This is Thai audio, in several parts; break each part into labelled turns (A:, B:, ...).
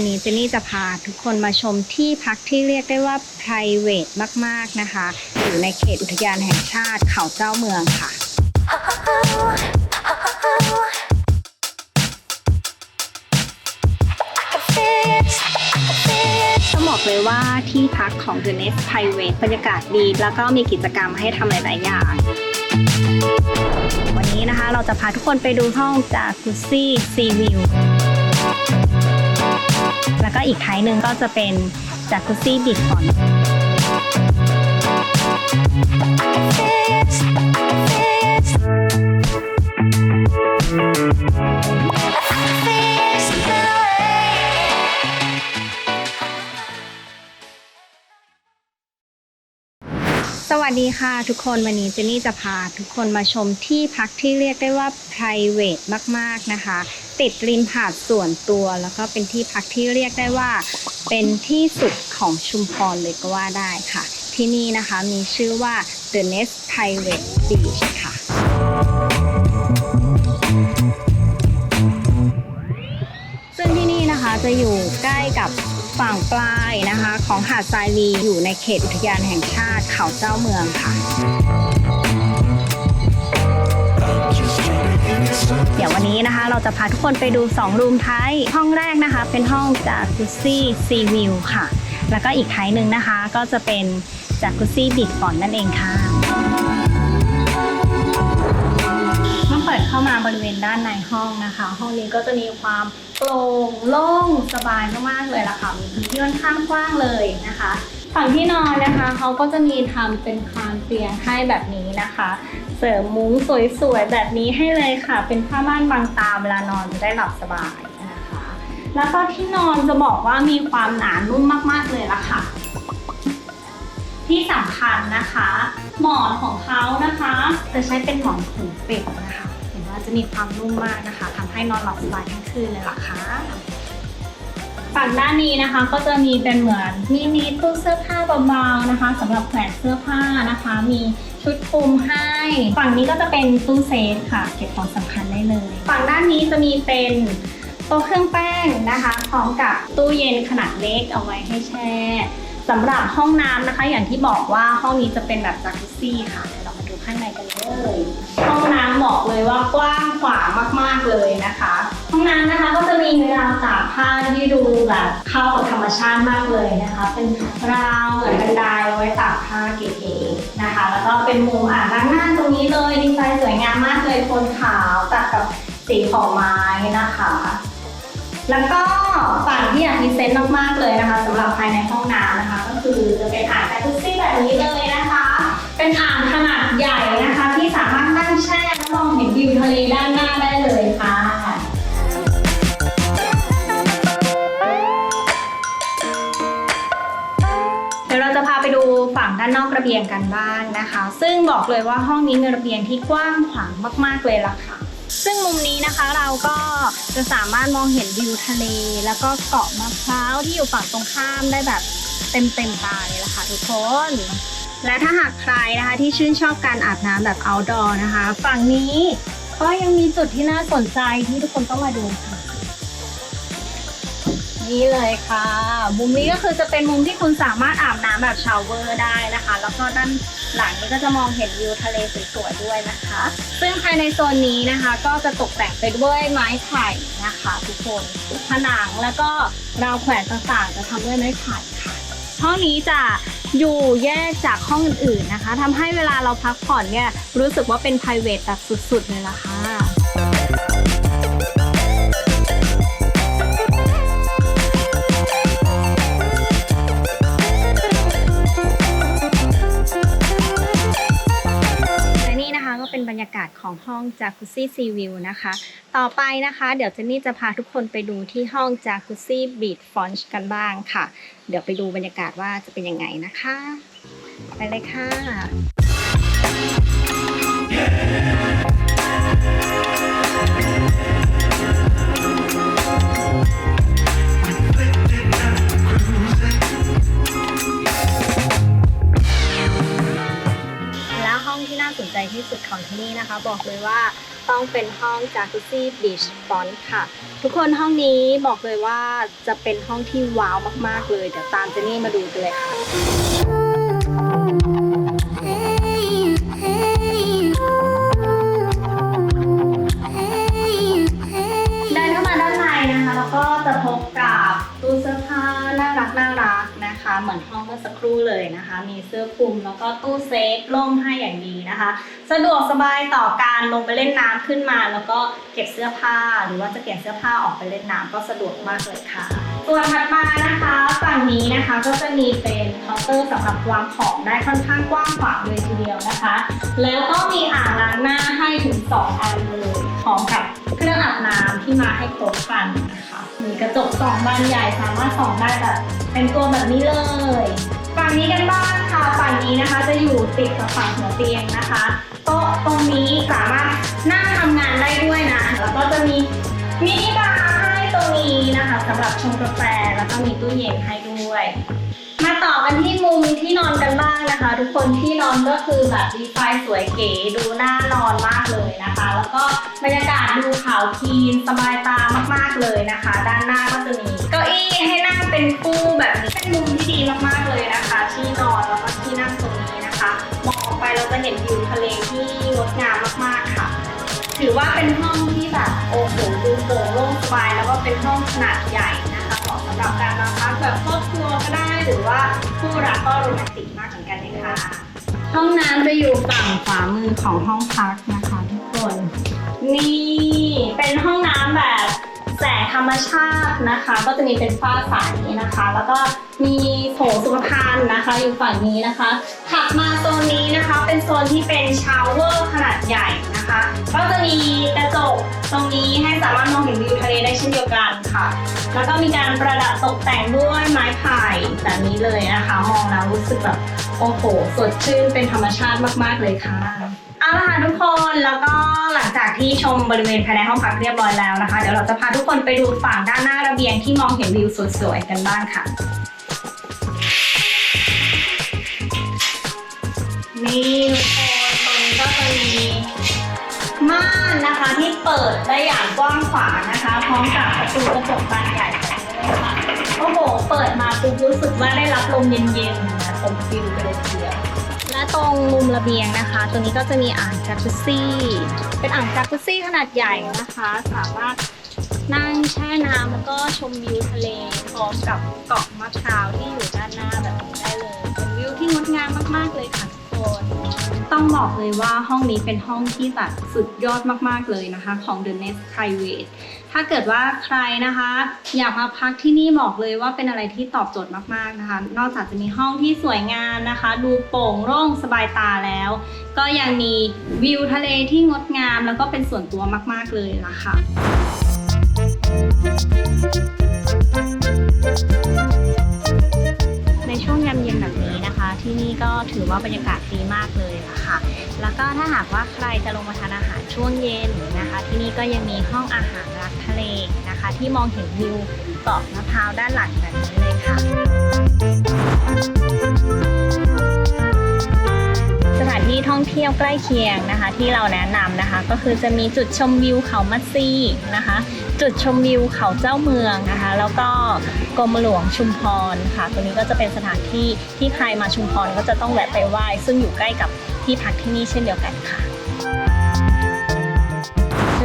A: วันนี้เจนนี่จะพาทุกคนมาชมที่พักที่เรียกได้ว่า private มาก ๆ นะคะ อยู่ในเขตอุทยานแห่งชาติเขาเจ้าเมืองค่ะ ต้องบอกเลยว่าที่พักของ The Nest Private บรรยากาศดี แล้วก็มีกิจกรรมให้ทำหลาย ๆ อย่างวันนี้นะคะเราจะพาทุกคนไปดูห้องจากกุซี่ซีวิว แล้วก็อีกท้ายหนึ่งก็จะเป็นจากกุซี่บิดฟอนสวัสดีค่ะทุกคนวันนี้เจนนี่จะพาทุกคนมาชมที่พักที่เรียกได้ว่า private มาก ๆ นะคะ ติดริมหาดส่วนตัว แล้วก็เป็นที่พักที่เรียกได้ว่า เป็นที่สุดของชุมพรเลยก็ว่าได้ค่ะ ที่นี่นะคะมีชื่อว่า The Nest Private Beach ค่ะซึ่งที่นี่นะคะจะอยู่ใกล้กับฝั่งปลายนะคะ ของหาดทรายลีอยู่ในเขตอุทยานแห่งชาติเขาเจ้าเมืองค่ะ เดี๋ยววันนี้นะคะ เราจะพาทุกคนไปดู2รูมทายห้องแรกนะคะ เป็นห้องจากกุซี่ซีวิวค่ะ แล้วก็อีกทายหนึ่งนะคะ ก็จะเป็นจากกุซี่บิดฟอนนั่นเองค่ะเมื่อเปิดเข้ามาบริเวณด้านในห้องนะคะ ห้องนี้ก็จะมีความโปร่งโล่งสบายมากๆเลยล่ะค่ะมีพื้นที่ค่อนข้างกว้างเลยนะคะ ฝั่งที่นอนนะคะเขาก็จะมีทำเป็นคานเตียงให้แบบนี้นะคะ เสริมมุ้งสวยๆ แบบนี้ให้เลยค่ะ เป็นผ้าม่านบางตาเวลานอนจะได้หลับสบายนะคะ แล้วก็ที่นอนจะบอกว่ามีความหนานุ่มมากๆเลยละค่ะ ที่สำคัญนะคะ หมอนของเขานะคะ จะใช้เป็นหมอนขนเป็ดนะคะเห็นว่าจะมีความนุ่มมากนะคะทำให้นอนหลับสบายทั้งคืนเลยล่ะค่ะฝั่งด้านนี้นะคะก็จะมีเป็นเหมือนมินิตู้เสื้อผ้าเบาๆนะคะสำหรับแขวนเสื้อผ้านะคะ มี ชุดคลุมให้ ฝั่งนี้ก็จะเป็นตู้เซฟค่ะ เก็บของสำคัญได้เลย ฝั่งด้านนี้จะมีเป็นโต๊ะเครื่องแป้งนะคะพร้อมกับตู้เย็นขนาดเล็กเอาไว้ให้แช่สำหรับห้องน้ำนะคะ อย่างที่บอกว่าห้องนี้จะเป็นแบบจักรุซี่ค่ะเดี๋ยวเรา ข้างในกันเลย ห้องน้ำบอกเลยว่ากว้างขวางมากๆเลยนะคะ ห้องน้ำนะคะก็จะมีราวตากผ้าที่ดูแบบเข้ากับธรรมชาติมากเลยนะคะ เป็นราวเหมือนบันไดเอาไว้ตากผ้าเก๋ๆนะคะ แล้วก็เป็นมุมอ่างล้างหน้าตรงนี้เลยดีไซน์สวยงามมากเลยโทนขาวตัดกับสีของไม้นะคะ แล้วก็ฝั่งที่อยากพรีเซนต์มากๆเลยนะคะสำหรับภายในห้องน้ำนะคะ ก็คือจะเป็นอ่างแจคุซี่แบบนี้เลยนะคะ เป็นอ่างขนาดใหญ่นะคะ ที่สามารถนั่งแช่และมองเห็นวิวทะเลด้านหน้าได้เลยค่ะ เดี๋ยวเราจะพาไปดูฝั่งด้านนอกระเบียงกันบ้างนะคะ ซึ่งบอกเลยว่าห้องนี้มีระเบียงที่กว้างขวางมาก ๆ เลยล่ะค่ะ ซึ่งมุมนี้นะคะเราก็จะสามารถมองเห็นวิวทะเล แล้วก็เกาะมะพร้าวที่อยู่ฝั่งตรงข้ามได้แบบเต็มๆตาเลยล่ะค่ะทุกคน และถ้าหากใครนะคะที่ชื่นชอบการอาบน้ำแบบ outdoor นะคะ ฝั่งนี้ก็ยังมีจุดที่น่าสนใจที่ทุกคนต้องมาดูค่ะ นี่เลยค่ะ มุมนี้ก็คือจะเป็นมุมที่คุณสามารถอาบน้ำแบบชาวเวอร์ได้นะคะ แล้วก็ด้านหลังนี้ก็จะมองเห็นวิวทะเลสวยๆด้วยนะคะ ซึ่งภายในโซนนี้นะคะ ก็จะตกแต่งไปด้วยไม้ไผ่นะคะ ทุกคนผนังแล้วก็ราวแขวนต่างๆ จะทำด้วยไม้ไผ่ค่ะห้องนี้จะ อยู่แยกจากห้องอื่นๆนะคะทำให้เวลาเราพักผ่อนเนี่ยรู้สึกว่าเป็น p r i v a t แบบสุดๆเลยล่ะค่ะและ บรรยากาศของห้องจากุซี่ซีวิวนะคะ ต่อไปนะคะ เดี๋ยวเจนนี่จะพาทุกคนไปดูที่ห้องจากุซี่บีดฟอนช์กันบ้างค่ะ เดี๋ยวไปดูบรรยากาศว่าจะเป็นยังไงนะคะ ไปเลยค่ะแที่สุดของที่นี่นะคะ บอกเลยว่าต้องเป็นห้องจากุซี่บีชฟอนต์ค่ะ ทุกคนห้องนี้บอกเลยว่าจะเป็นห้องที่ว้าวมาก ๆ เลย เดี๋ยวตามเจนนี่มาดูกันเลยค่ะ เหมือนห้องเมื่อสักครู่เลยนะคะ มีเสื้อคลุมแล้วก็ตู้เซฟร่มให้อย่างดีนะคะ สะดวกสบายต่อการลงไปเล่นน้ำขึ้นมา แล้วก็เก็บเสื้อผ้า หรือว่าจะเก็บเสื้อผ้าออกไปเล่นน้ำก็สะดวกมากเลยค่ะส่วนถัดมานะคะฝั่งนี้นะคะก็จะมีเป็นเคาน์เตอร์สำหรับวางของได้ค่อนข้างกว้างขวางเลยทีเดียวนะคะ แล้วก็มีอ่างล้างหน้าให้ถึง2อันเลยพร้อมกับเครื่องอาบน้ำที่มาให้ครบครันนะคะ มีกระจกสองบานใหญ่สามารถส่องได้แบบเป็นตัวแบบนี้เลย ฝั่งนี้กันบ้างค่ะ ฝั่งนี้นะคะจะอยู่ติดกับฝั่งหัวเตียงนะคะโต๊ะตรงนี้สามารถนั่งทำงานได้ด้วยนะ แล้วก็จะมีมินิบาร์ให้ตรงนี้นะคะสำหรับชงกาแฟแล้วก็มีตู้เย็นให้ด้วย มาต่อกันที่มุมที่นอนกันบ้าง ทุกคนที่นอนก็คือแบบดีไซน์สวยเก๋ดูน่านอนมากเลยนะคะ แล้วก็บรรยากาศดูขาวคีนสบายตามากๆเลยนะคะ ด้านหน้าก็จะมีเก้าอี้ให้นั่งเป็นคู่แบบนี้เป็นมุมที่ดีมากๆเลยนะคะ ที่นอนแล้วก็ที่นั่งตรงนี้นะคะมองออกไปเราจะเห็นวิวทะเลที่งดงามมากๆค่ะ ถือว่าเป็นห้องที่แบบโอ้โหดูโปร่งโล่งสบายแล้วก็เป็นห้องขนาดใหญ่นะคะเหมาะสำหรับการมาพักแบบครอบครัวก็ได้หรือว่าคู่รักก็โรแมนติกมาก กันเลยค่ะ ห้องน้ำจะอยู่ฝั่งขวามือของห้องพักนะคะทุกคน นี่เป็นห้องน้ำแบบแสงธรรมชาตินะคะ ก็จะมีเป็นฝ้าใสนะคะ แล้วก็มีโถสุขภัณฑ์นะคะ อยู่ฝั่งนี้นะคะถัดมาโซนนี้นะคะ เป็นโซนที่เป็นชาวเวอร์ขนาดใหญ่นะ คะ ก็จะมีกระจกตรงนี้ให้สามารถมองเห็นวิวทะเลได้เช่นเดียวกันค่ะ แล้วก็มีการประดับตกแต่งด้วยไม้ไผ่แบบนี้เลยนะคะ มองแล้วรู้สึกแบบโอ้โหสดชื่นเป็นธรรมชาติมาก ๆ เลยค่ะเอาละค่ะทุกคนแล้วก็หลังจากที่ชมบริเวณภายในห้องพักเรียบร้อยแล้วนะคะ เดี๋ยวเราจะพาทุกคนไปดูฝั่งด้านหน้าระเบียงที่มองเห็นวิวสวยๆกันบ้างค่ะ นี่ทุกคนานที่เปิดได้อย่างกว้างขวางนะคะ พร้อมกับประตูกระจกบานใหญ่แบบนี้เลยค่ะโอ้โห เปิดมาปุ๊บรู้สึกว่าได้รับลมเย็นๆนะชมฟิวไปเลยทีเดียวและตรงมุมระเบียงนะคะตรงนี้ก็จะมีอ่างจากุซซี่ เป็นอ่างจากุซซี่ขนาดใหญ่นะคะ สามารถนั่งแช่น้ำแล้วก็ชมวิวทะเลพร้อมกับเกาะมะพร้าวที่อยู่ด้านหน้าแบบนี้ได้เลย เป็นวิวที่งดงามมากๆเลยค่ะ คนต้องบอกเลยว่าห้องนี้เป็นห้องที่แบบสุดยอดมากๆเลยนะคะ ของ The Nest Private ถ้าเกิดว่าใครนะคะ อยากมาพักที่นี่บอกเลยว่าเป็นอะไรที่ตอบโจทย์มากๆนะคะ นอกจากจะมีห้องที่สวยงามนะคะ ดูโปร่งโล่งสบายตาแล้ว ก็ยังมีวิวทะเลที่งดงาม แล้วก็เป็นส่วนตัวมากๆเลยล่ะค่ะ ที่นี่ก็ถือว่าบรรยากาศดีมากเลยล่ะค่ะแล้วก็ถ้าหากว่าใครจะลงมาทานอาหารช่วงเย็นนะคะ ที่นี่ก็ยังมีห้องอาหารรักทะเลนะคะ ที่มองเห็นวิวเกาะมะพร้าวด้านหลังแบบนี้เลยค่ะ ที่ท่องเที่ยวใกล้เคียงนะคะ ที่เราแนะนำนะคะ ก็คือจะมีจุดชมวิวเขามัดซีนะคะ จุดชมวิวเขาเจ้าเมืองนะคะ แล้วก็กรมหลวงชุมพรค่ะตัวนี้ก็จะเป็นสถานที่ที่ใครมาชุมพรก็จะต้องแวะไปไหว้ซึ่งอยู่ใกล้กับที่พักที่นี่เช่นเดียวกันค่ะ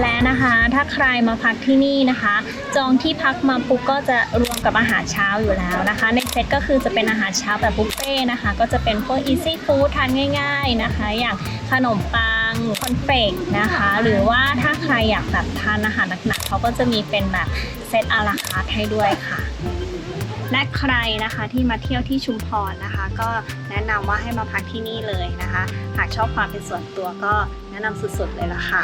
A: และนะคะถ้าใครมาพักที่นี่นะคะ จองที่พักมาปุ๊บก็จะรวมกับอาหารเช้าอยู่แล้วนะคะ ในเซตก็คือจะเป็นอาหารเช้าแบบบุฟเฟ่ต์นะคะ ก็จะเป็นพวกอีซี่ฟู้ดทานง่าย ๆนะคะ อย่างขนมปังคอนเฟกนะคะ หรือว่าถ้าใครอยากแบบทานอาหารหนักๆเขาก็จะมีเป็นแบบเซตอาราคาร์ให้ด้วยค่ะ และใครนะคะที่มาเที่ยวที่ชุมพรนะคะ ก็แนะนำว่าให้มาพักที่นี่เลยนะคะ หากชอบความเป็นส่วนตัวก็แนะนำสุดๆเลยละค่ะ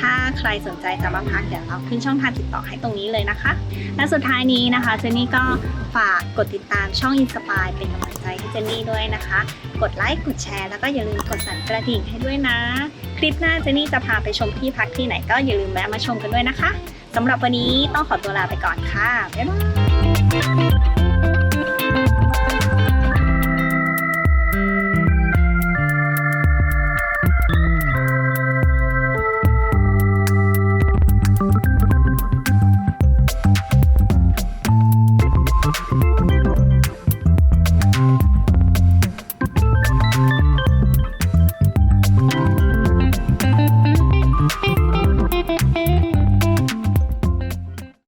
A: ถ้าใครสนใจจะมาพักเดี๋ยวเราขึ้นช่องทางติดต่อให้ตรงนี้เลยนะคะ และสุดท้ายนี้นะคะเจนนี่ก็ฝากกดติดตามช่องอินสปายเป็นกำลังใจให้เจนนี่ด้วยนะคะ กดไลค์กดแชร์แล้วก็อย่าลืมกดสั่นกระดิ่งให้ด้วยนะ คลิปหน้าเจนนี่จะพาไปชมที่พักที่ไหนก็อย่าลืมแวะมาชมกันด้วยนะคะสำหรับวันนี้ต้องขอตัวลาไปก่อนค่ะ บ๊ายบาย